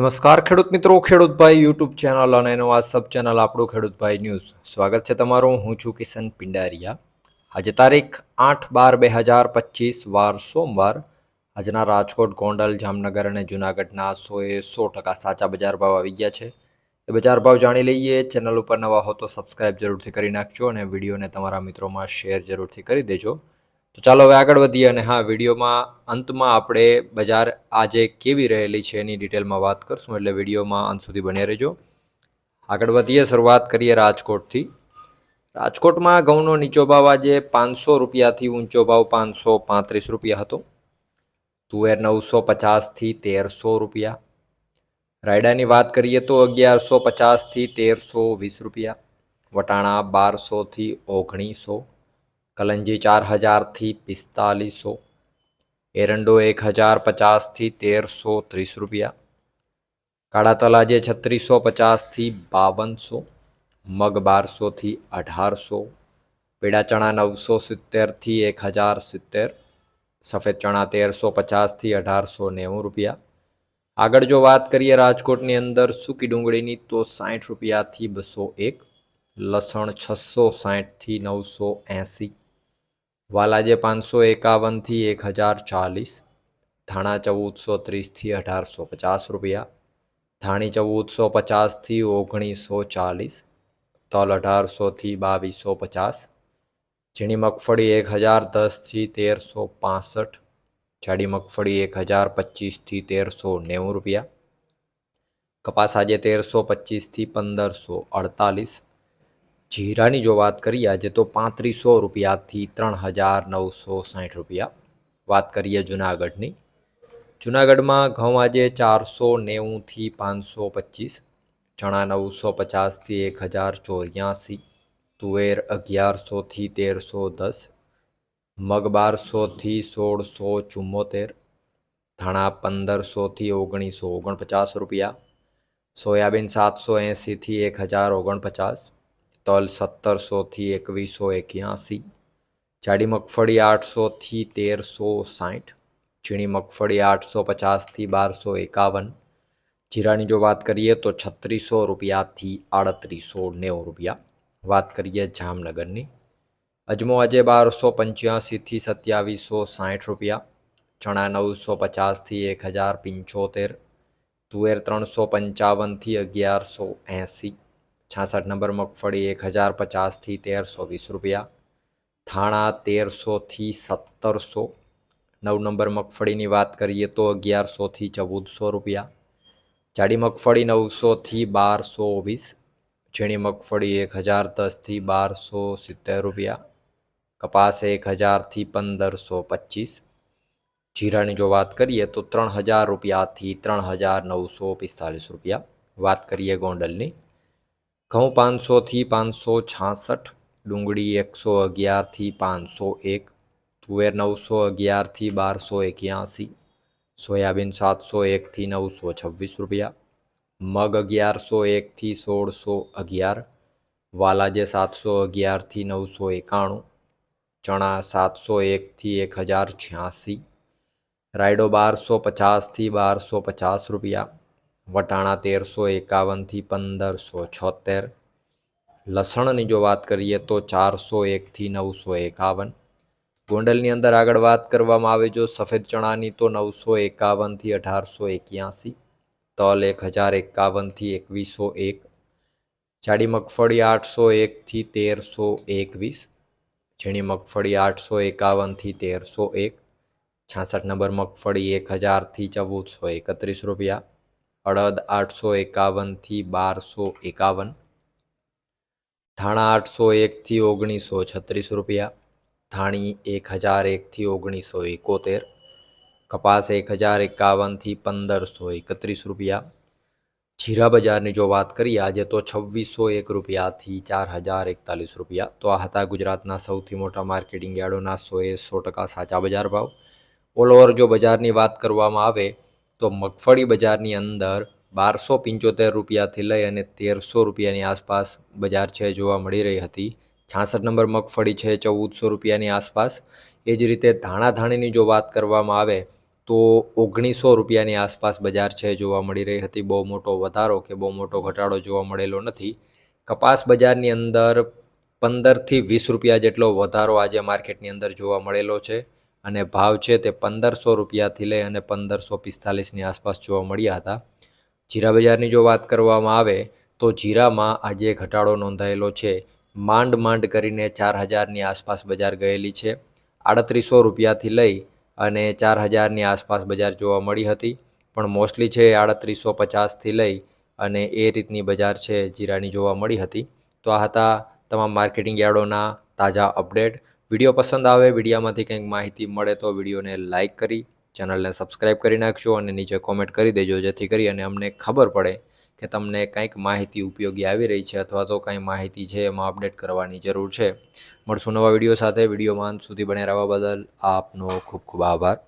નમસ્કાર ખેડૂત મિત્રો ખેડૂતભાઈ યુટ્યુબ ચેનલ અને એનો આ સબ ચેનલ આપણું ખેડૂતભાઈ ન્યૂઝ સ્વાગત છે તમારું, હું છું કિશન પિંડારિયા. આજે તારીખ આઠ બાર બે હજાર પચીસ, વાર સોમવાર. આજના રાજકોટ, ગોંડલ, જામનગર અને જૂનાગઢના સોએ સો ટકા સાચા બજાર ભાવ આવી ગયા છે. એ બજાર ભાવ જાણી લઈએ. ચેનલ ઉપર નવા હો તો સબસ્ક્રાઈબ જરૂરથી કરી નાખજો અને વિડીયોને તમારા મિત્રોમાં શેર જરૂરથી કરી દેજો. તો ચાલો હવે આગળ વધીએ અને હા, વિડીયોમાં અંતમાં આપણે બજાર આજે કેવી રહેલી છે એની ડિટેલમાં વાત કરશું, એટલે વિડીયોમાં અંત સુધી બન્યા રહેજો. આગળ વધીએ, શરૂઆત કરીએ રાજકોટથી. રાજકોટમાં ઘઉંનો નીચો ભાવ આજે પાંચસો રૂપિયાથી ઊંચો ભાવ પાંચસો પાંત્રીસ રૂપિયા હતો. તુવેર નવસો પચાસથી તેરસો રૂપિયા. રાયડાની વાત કરીએ તો અગિયારસો પચાસથી તેરસો વીસ રૂપિયા. વટાણા બારસોથી ઓગણીસો. કલંજી ચાર હજારથી પિસ્તાલીસો એરંડો એક હજાર પચાસથી તેરસો ત્રીસ રૂપિયા કાળા તલ આજે છત્રીસો પચાસથી બાવનસો મગ બારસોથી અઢારસો પીળા ચણા નવસો સિત્તેરથી એક હજાર સિત્તેર સફેદ ચણા તેરસો પચાસથી અઢારસો નેવું રૂપિયા આગળ જો વાત કરીએ રાજકોટની અંદર સૂકી ડુંગળીની તો સાઠ રૂપિયાથી બસો એક લસણ છસો સાઠથી નવસો એંસી વાલાજે પાંચસો એકાવનથી એક હજાર ચાલીસ ધાણા ચૌદસો ત્રીસથી અઢારસો પચાસ રૂપિયા ધાણી ચૌદસો પચાસથી ઓગણીસો ચાલીસ તલ અઢારસોથી બાવીસો પચાસ ઝીણી મગફળી એક હજાર દસથી તેરસો પાસઠ જાડી મગફળી એક હજાર પચીસથી તેરસો નેવું રૂપિયા કપાસ આજે તેરસો પચીસથી પંદરસો અડતાલીસ જીરાની જો વાત કરીએ આજે તો પાંત્રીસો રૂપિયાથી ત્રણ હજાર નવસો સાઠ રૂપિયા. વાત કરીએ જુનાગઢની. જુનાગઢમાં ઘઉં આજે ચારસો નેવુંથી પાંચસો પચીસ, ચણા નવસો પચાસથી એક હજાર ચોર્યાસી, તુવેર અગિયારસોથી તેરસો દસ, મગ બારસોથી સોળસો ચુમ્મોતેર, ધાણા પંદરસોથી ઓગણીસો ઓગણપચાસ રૂપિયા, સોયાબીન સાતસો એંસીથી એક હજાર ઓગણપચાસ તલ સત્તરસોથી એકવીસો એક્યાસી જાડી મગફળી આઠસોથી તેરસો સાઠ ઝીણી મગફળી આઠસો પચાસથી બારસો એકાવન જીરાની જો વાત કરીએ તો છત્રીસો રૂપિયાથી આડત્રીસો નેવું રૂપિયા વાત કરીએ જામનગરની અજમો આજે બારસો પંચ્યાસીથી સત્યાવીસો સાઠ રૂપિયા ચણા નવસો પચાસથી એક હજાર પંચોતેર તુવેર ત્રણસો પંચાવનથી અગિયારસો એંસી છાસઠ નંબર મગફળી એક હજાર પચાસથી તેરસો વીસ રૂપિયા થાણા તેરસોથી સત્તરસો નવ નંબર મગફળીની વાત કરીએ તો અગિયારસોથી ચૌદસો રૂપિયા જાડી મગફળી નવસોથી બારસો વીસ ઝીણી મગફળી એક હજાર દસથી બારસો સિત્તેર રૂપિયા કપાસ એક હજારથી પંદરસો પચીસ જીરાની જો વાત કરીએ તો ત્રણ હજાર રૂપિયાથી ત્રણ હજાર નવસો પિસ્તાલીસ રૂપિયા વાત કરીએ ગોંડલની ઘઉં પાંચસોથી પાંચસો છાસઠ, ડુંગળી એકસો અગિયારથી પાંચસો એક, તુવેર નવસો અગિયારથી બારસો એક્યાસી, સોયાબીન સાતસો એકથી નવસો છવ્વીસ રૂપિયા, મગ અગિયારસો એકથી સોળસો અગિયાર, વાલાજે સાતસો અગિયારથી નવસો એકાણું, ચણા સાતસો એકથી એક હજાર છ્યાસી, રાયડો બારસો પચાસથી બારસો પચાસ રૂપિયા વટાણા તેરસો એકાવનથી પંદરસો છોતેર લસણની જો વાત કરીએ તો ચારસો એકથી નવસો એકાવન ગોંડલની અંદર આગળ વાત કરવામાં આવે જો સફેદ ચણાની તો નવસો એકાવનથી અઢારસો એક્યાસી તલ એક હજાર એકાવનથી એકવીસો એક જાડી મગફળી આઠસો એકથી તેરસો એકવીસ ઝીણી મગફળી આઠસો એકાવનથી તેરસો એક છાસઠ નંબર મગફળી એક હજારથી ચૌદસો એકત્રીસ રૂપિયા અડદ આઠસો એકાવનથી બારસો એકાવન. ધાણા આઠસો એકથી ઓગણીસો છત્રીસ રૂપિયા. ધાણી એક હજાર એકથી ઓગણીસો એકોતેર. કપાસ એક હજાર એકાવનથી પંદરસો એકત્રીસ રૂપિયા. જીરા બજારની જો વાત કરીએ, આજે તો છવ્વીસો એક રૂપિયાથી ચાર હજાર એકતાલીસ રૂપિયા. તો આ હતા ગુજરાતના સૌથી મોટા માર્કેટિંગ યાર્ડોના સોએ સો ટકા સાચા બજાર ભાવ. ઓલ ઓવર જો બજારની વાત કરવામાં આવે તો મગફળી બજારની અંદર બારસો પંચોતેર રૂપિયાથી લઈ અને તેરસો રૂપિયાની આસપાસ બજાર છે જોવા મળી રહી હતી. છાસઠ નંબર મગફળી છે ચૌદસો રૂપિયાની આસપાસ. એ જ રીતે ધાણાધાણીની જો વાત કરવામાં આવે તો ઓગણીસો રૂપિયાની આસપાસ બજાર છે જોવા મળી રહી હતી. બહુ મોટો વધારો કે બહુ મોટો ઘટાડો જોવા મળેલો નથી. કપાસ બજારની અંદર પંદરથી વીસ રૂપિયા જેટલો વધારો આજે માર્કેટની અંદર જોવા મળેલો છે. અને ભાવ છે તે પંદરસો રૂપિયાથી લઈ અને પંદરસો પિસ્તાલીસની આસપાસ જોવા મળ્યા હતા. જીરા બજારની જો વાત કરવામાં આવે તો જીરામાં આજે ઘટાડો નોંધાયેલો છે. માંડ માંડ કરીને ચાર હજારની આસપાસ બજાર ગયેલી છે. આડત્રીસો રૂપિયાથી લઈ અને ચાર હજારની આસપાસ બજાર જોવા મળી હતી. પણ મોસ્ટલી છે આડત્રીસો પચાસથી લઈ અને એ રીતની બજાર છે જીરાની જોવા મળી હતી. તો આ હતા તમામ માર્કેટિંગ યાર્ડોના તાજા અપડેટ. વીડિયો પસંદ આવે, વિડીયોમાંથી કંઈક માહિતી મળે તો વિડીયોને લાઇક કરી, ચેનલને સબસ્ક્રાઈબ કરી નાખજો અને નીચે કોમેન્ટ કરી દેજો, જેથી કરી અને અમને ખબર પડે કે તમને કંઈક માહિતી ઉપયોગી આવી રહી છે અથવા તો કંઈ માહિતી છે એમાં અપડેટ કરવાની જરૂર છે. મળશું નવા વીડિયો સાથે. વિડીયોમાં સુધી બને રહેવા બદલ આપનો ખૂબ ખૂબ આભાર.